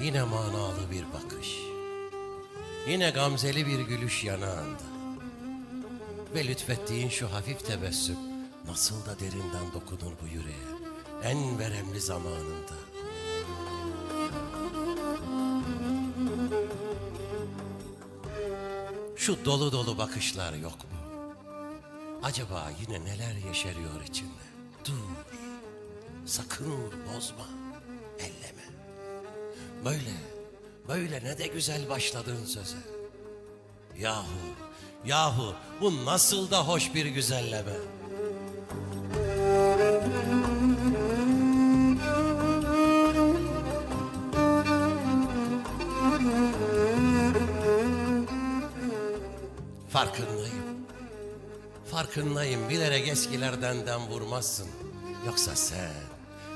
Yine manalı bir bakış. Yine gamzeli bir gülüş yanağında. Ve lütfettiğin şu hafif tebessüm nasıl da derinden dokunur bu yüreğe. En veremli zamanında. Şu dolu dolu bakışlar yok mu? Acaba yine neler yeşeriyor içinde? Dur, sakın bozma, elleme. Böyle, böyle ne de güzel başladın söze. Yahu, yahu bu nasıl da hoş bir güzelleme. Farkındayım. Farkındayım bilerek eskilerden dem vurmazsın. Yoksa sen,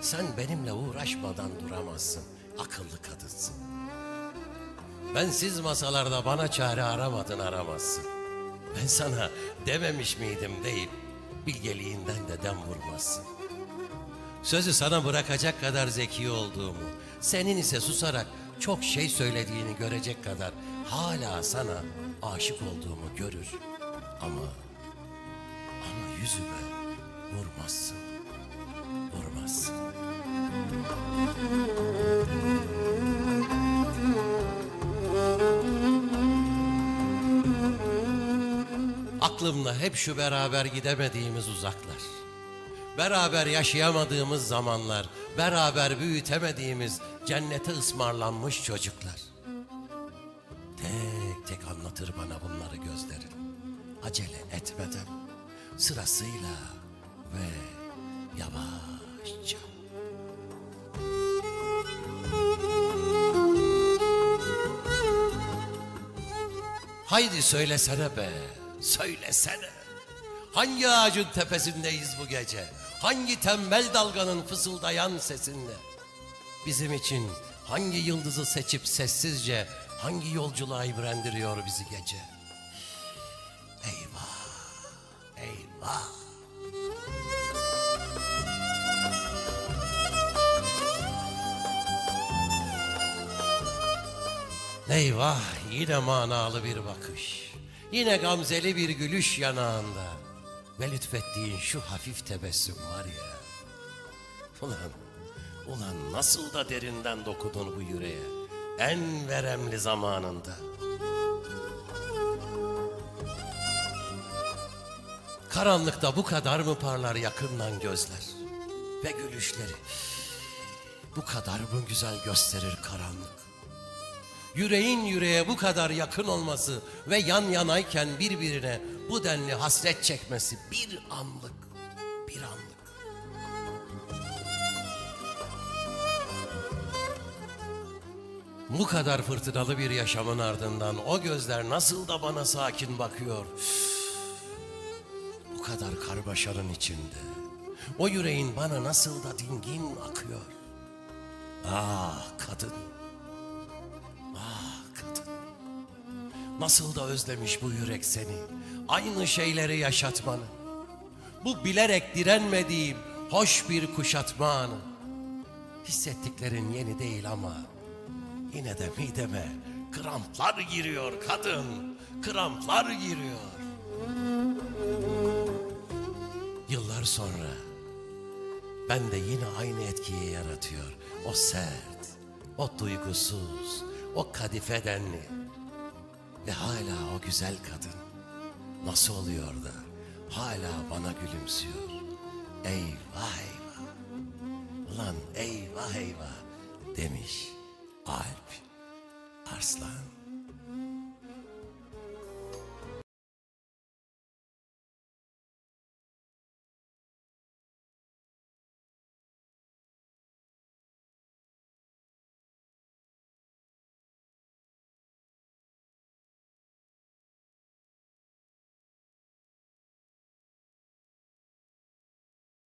sen benimle uğraşmadan duramazsın. Akıllı kadınsın. Bensiz masalarda bana çare aramadın aramazsın. Ben sana dememiş miydim deyip bilgeliğinden de dem vurmazsın. Sözü sana bırakacak kadar zeki olduğumu, senin ise susarak çok şey söylediğini görecek kadar hala sana aşık olduğumu görür. Ama, ama yüzüme Aklımda hep şu beraber gidemediğimiz uzaklar. Beraber yaşayamadığımız zamanlar, beraber büyütemediğimiz cennete ısmarlanmış çocuklar. Tek tek anlatır bana bunları gözlerin. Acele etmeden, sırasıyla ve yavaşça. Haydi söylesene be, söylesene. Hangi ağacın tepesindeyiz bu gece? Hangi tembel dalganın fısıldayan sesinde? Bizim için hangi yıldızı seçip sessizce hangi yolculuğa ibrendiriyor bizi gece? Eyvah, eyvah. Eyvah yine manalı bir bakış. Yine gamzeli bir gülüş yanağında. Ve lütfettiğin şu hafif tebessüm var ya. Ulan, ulan nasıl da derinden dokudun bu yüreğe. En veremli zamanında. Karanlıkta bu kadar mı parlar yakından gözler? Ve gülüşleri bu kadar mı güzel gösterir karanlık? Yüreğin yüreğe bu kadar yakın olması ve yan yanayken birbirine bu denli hasret çekmesi bir anlık, bir anlık. Bu kadar fırtınalı bir yaşamın ardından o gözler nasıl da bana sakin bakıyor. Bu kadar karmaşanın içinde. O yüreğin bana nasıl da dingin akıyor. Ah kadın. Nasıl da özlemiş bu yürek seni. Aynı şeyleri yaşatmanı. Bu bilerek direnmediğim hoş bir kuşatma anı. Hissettiklerin yeni değil ama yine de mideme kramplar giriyor kadın. Kramplar giriyor. Yıllar sonra ben de yine aynı etkiyi yaratıyor. O sert, o duygusuz, o kadife denli. Ve hala o güzel kadın nasıl oluyor da hala bana gülümsüyor. Eyvah eyvah. Ulan eyvah eyvah demiş Alp Arslan.